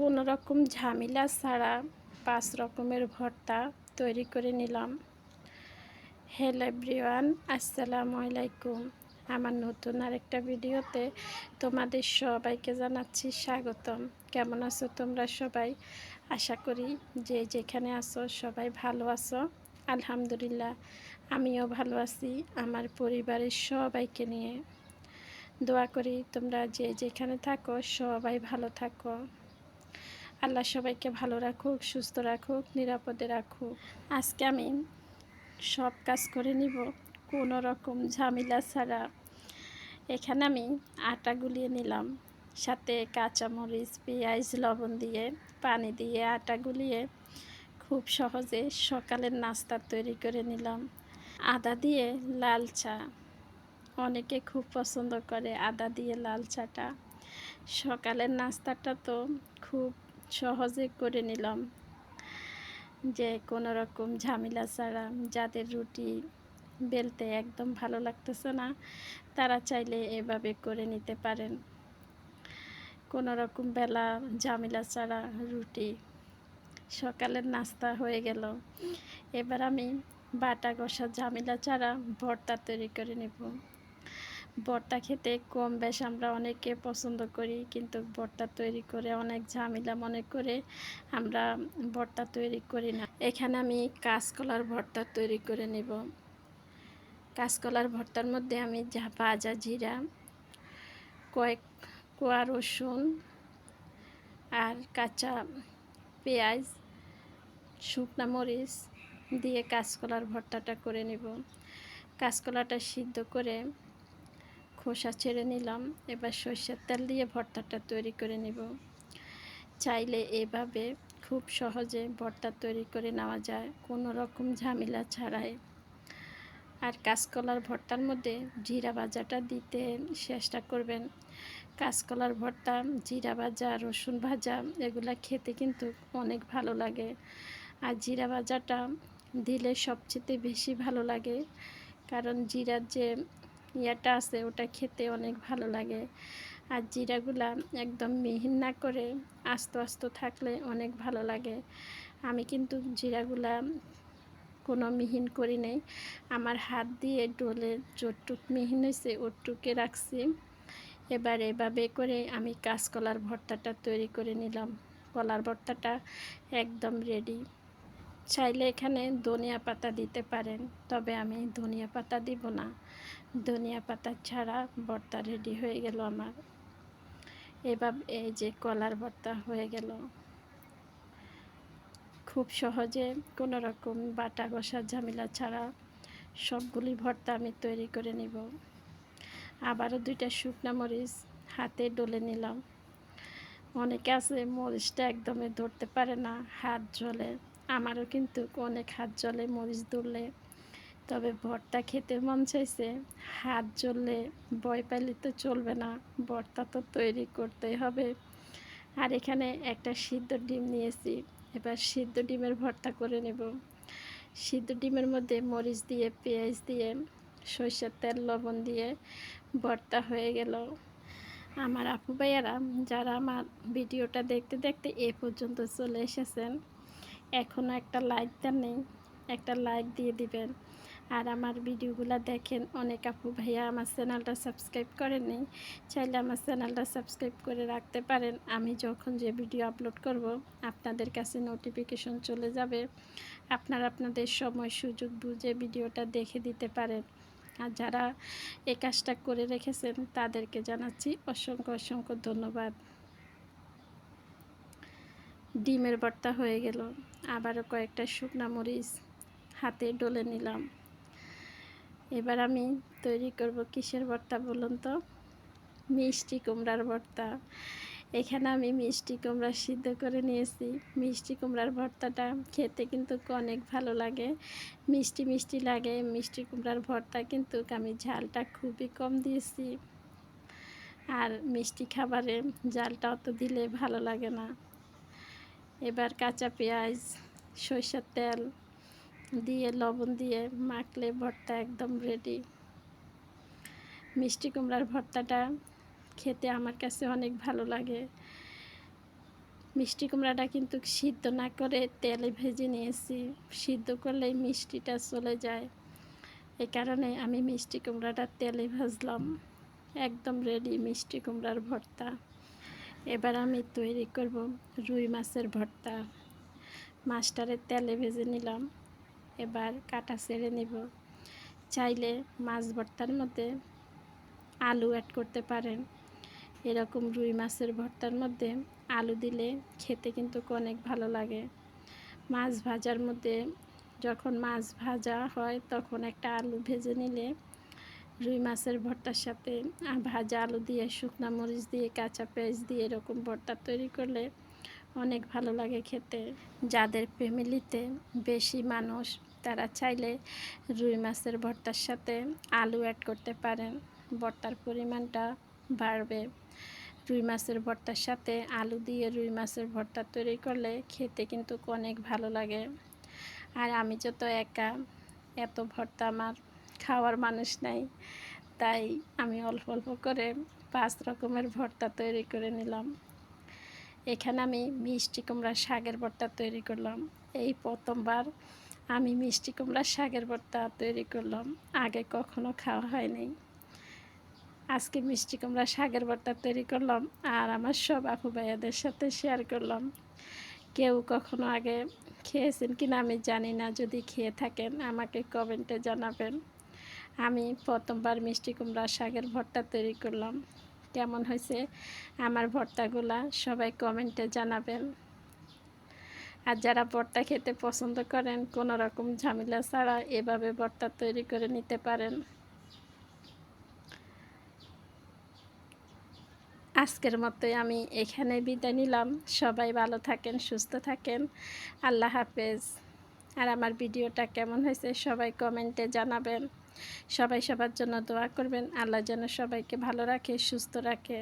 কোনো রকম ঝামেলা ছাড়া পাঁচ রকমের ভর্তা তৈরি করে নিলাম। হ্যালো এভরিওয়ান, আসসালামু আলাইকুম। আমার নতুন আরেকটা ভিডিওতে তোমাদের সবাইকে জানাচ্ছি স্বাগতম। কেমন আছো তোমরা সবাই? আশা করি যে যেখানে আছো সবাই ভালো আছো। আলহামদুলিল্লাহ, আমিও ভালো আছি আমার পরিবারের সবাইকে নিয়ে। দোয়া করি তোমরা যে যেখানে থাকো সবাই ভালো থাকো। আল্লাহ সবাইকে ভালো রাখুক, সুস্থ রাখুক, নিরাপদে রাখুক। আজকে আমি সব কাজ করে নিব, কোনো রকম ঝামেলা ছাড়া। এখানে আমি আটা গুলিয়ে নিলাম, সাথে কাঁচামরিচ, পেঁয়াজ, লবণ দিয়ে, পানি দিয়ে আটা গুলিয়ে খুব সহজে সকালের নাস্তা তৈরি করে নিলাম। আদা দিয়ে লাল চা। অনেকে খুব পছন্দ করে আদা দিয়ে লাল চাটা। সকালের নাস্তাটা তো খুব সহজে করে নিলাম যে কোনো রকম ঝামেলা ছাড়া। যাদের রুটি বেলতে একদম ভালো লাগতেছে না, তারা চাইলে এভাবে করে নিতে পারেন। কোনো রকম বেলা ঝামেলা ছাড়া রুটি সকালের নাস্তা হয়ে গেল। এবার আমি বাটা কষা ঝামেলা ছাড়া ভর্তা তৈরি করে নেব। ভর্তা খেতে কম বেশ আমরা অনেকে পছন্দ করি, কিন্তু ভর্তা তৈরি করে অনেক ঝামেলা মনে করে আমরা ভর্তা তৈরি করি না। এখানে আমি কাঁচকলার ভর্তা তৈরি করে নেব। কাঁচকলার ভর্তার মধ্যে আমি ভাজা জিরা, কয়েক কোয়া রসুন আর কাঁচা পেঁয়াজ, শুকনা মরিচ দিয়ে কাঁচকলার ভর্তাটা করে নেব। কাঁচকলাটা সিদ্ধ করে খোসা ছেড়ে নিলাম। এবার সর্ষের তেল দিয়ে ভর্তাটা তৈরি করে নেব। চাইলে এভাবে খুব সহজে ভর্তা তৈরি করে নেওয়া যায়, কোনো রকম ঝামেলা ছাড়াই। আর কাঁচকলার ভর্তার মধ্যে জিরা ভাজাটা দিতে চেষ্টা করবেন। কাঁচকলার ভর্তা, জিরা ভাজা, রসুন ভাজা, এগুলা খেতে কিন্তু অনেক ভালো লাগে। আর জিরা ভাজাটা দিলে সবচেয়ে বেশি ভালো লাগে, কারণ জিরার যে ইয়াটা আছে, ওটা খেতে অনেক ভালো লাগে। আর জিরাগুলা একদম মিহিন না করে আস্ত আস্ত থাকলে অনেক ভালো লাগে। আমি কিন্তু জিরাগুলা কোনো মিহিন করি নেই। আমার হাত দিয়ে ডোলে যতটুক মিহিন হয়েছে ওটুকে রাখছি। এবার এভাবে করে আমি কাঁচকলার ভর্তাটা তৈরি করে নিলাম। কলার ভর্তাটা একদম রেডি চাইলে এখানে ধনিয়া পাতা দিতে পারেন, তবে আমি ধনিয়া পাতা দিব না। ধনিয়া পাতা ছাড়া ভর্তা রেডি হয়ে গেল আমার। এবার এই যে কলার ভর্তা হয়ে গেল। খুব সহজে কোনো রকম বাটা ঘষার ঝামেলা ছাড়া সবগুলি ভর্তা আমি তৈরি করে নিব। আবারও দুইটা শুকনা মরিচ হাতে ডলে নিলাম। অনেকে আছে মরিচটা একদমই ধরতে পারে না, হাত জ্বলে। আমারও কিন্তু অনেক হাত জ্বলে মরিচ ধরলে। তবে ভর্তা খেতে মন চাইছে। হাত জ্বললে ভয় পাইলে তো চলবে না, ভর্তা তো তৈরি করতেই হবে। আর এখানে একটা সিদ্ধ ডিম নিয়েছি, এবার সিদ্ধ ডিমের ভর্তা করে নেব। সিদ্ধ ডিমের মধ্যে মরিচ দিয়ে, পেঁয়াজ দিয়ে, সরষের তেল, লবণ দিয়ে ভর্তা হয়ে গেল। আমার আপু ভাইয়ারা, যারা আমার ভিডিওটা দেখতে দেখতে এ পর্যন্ত চলে এসেছেন এখনও একটা লাইক দেন নেই, একটা লাইক দিয়ে দিবেন। আর আমার ভিডিওগুলো দেখেন অনেক আপু ভাইয়া আমার চ্যানেলটা সাবস্ক্রাইব করেননি চাইলে আমার চ্যানেলটা সাবস্ক্রাইব করে রাখতে পারেন। আমি যখন যে ভিডিও আপলোড করব, আপনাদের কাছে নোটিফিকেশন চলে যাবে। আপনারা আপনাদের সময়, সুযোগ বুঝে ভিডিওটা দেখে দিতে পারেন। আর যারা এই কাজটা করে রেখেছেন, তাদেরকে জানাচ্ছি অসংখ্য অসংখ্য ধন্যবাদ। ডিমের ভর্তা হয়ে গেল। আবারও কয়েকটা শুকনা মরিচ হাতে ডলে নিলাম। এবার আমি তৈরি করব কিসের ভর্তা বলুন তো? মিষ্টি কুমড়ার ভর্তা। এখানে আমি মিষ্টি কুমড়া সিদ্ধ করে নিয়েছি। মিষ্টি কুমড়ার ভর্তাটা খেতে কিন্তু অনেক ভালো লাগে। মিষ্টি মিষ্টি লাগে। মিষ্টি কুমড়ার ভর্তা কিন্তু আমি ঝালটা খুবই কম দিয়েছি। আর মিষ্টি খাবারে জালটা অত দিলে ভালো লাগে না। এবার কাঁচা পেঁয়াজ, সরষের তেল দিয়ে লবণ দিয়ে মাখলে ভর্তা একদম রেডি মিষ্টি কুমড়ার ভর্তাটা খেতে আমার কাছে অনেক ভালো লাগে। মিষ্টি কুমড়াটা কিন্তু সিদ্ধ না করে তেলে ভেজে নিয়েছি। সিদ্ধ করলেই মিষ্টিটা চলে যায়। এই কারণে আমি মিষ্টি কুমড়াটা তেলে ভাজলাম। একদম রেডি মিষ্টি কুমড়ার ভর্তা। এবার আমি তৈরি করব রুই মাছের ভর্তা। মাছটারে তেলে ভেজে নিলাম। এবার কাটা ছেড়ে নিব। চাইলে মাছ ভর্তার মধ্যে আলু অ্যাড করতে পারেন। এরকম রুই মাছের ভর্তার মধ্যে আলু দিলে খেতে কিন্তু অনেক ভালো লাগে। মাছ ভাজার মধ্যে যখন মাছ ভাজা হয় তখন একটা আলু ভেজে নিলে রুই মাছের ভর্তার সাথে ভাজা আলু দিয়ে, শুকনো মরিচ দিয়ে, কাঁচা পেঁয়াজ দিয়ে এরকম ভর্তা তৈরি করলে অনেক ভালো লাগে খেতে। যাদের ফ্যামিলিতে বেশি মানুষ তারা চাইলে রুই মাছের ভর্তার সাথে আলু অ্যাড করতে পারেন। ভর্তার পরিমাণটা বাড়বে। রুই মাছের ভর্তার সাথে আলু দিয়ে রুই মাছের ভর্তা তৈরি করলে খেতে কিন্তু অনেক ভালো লাগে। আর আমি যত একা, এত ভর্তা আমার খাওয়ার মানুষ নাই, তাই আমি অল্প অল্প করে পাঁচ রকমের ভর্তা তৈরি করে নিলাম। এখানে আমি মিষ্টি কুমড়ার শাকের ভর্তা তৈরি করলাম। এই প্রথমবার আমি মিষ্টি কুমড়ার শাকের ভর্তা তৈরি করলাম। আগে কখনো খাওয়া হয়নি। আজকে মিষ্টি কুমড়া শাকের ভর্তা তৈরি করলাম আর আমার সব আপু ভাইয়াদের সাথে শেয়ার করলাম। কেউ কখনো আগে খেয়েছেন কিনা আমি জানি না, যদি খেয়ে থাকেন আমাকে কমেন্টে জানাবেন। আমি প্রথমবার মিষ্টি কুমড়া শাকের ভর্তা তৈরি করলাম। কেমন হয়েছে? আমার ভর্তাগুলা সবাই কমেন্টে জানাবেন। আর যারা ভর্তা খেতে পছন্দ করেন, কোনো রকম ঝামেলা ছাড়া এভাবে ভর্তা তৈরি করে নিতে পারেন। আজকের মতোই আমি এখানে বিদায় নিলাম। সবাই ভালো থাকেন, সুস্থ থাকেন। আল্লাহ হাফেজ। আর আমার ভিডিওটা কেমন হয়েছে সবাই কমেন্টে জানাবেন। সবাই সবার জন্য দোয়া করবেন। আল্লাহ যেন সবাইকে ভালো রাখে, সুস্থ রাখে।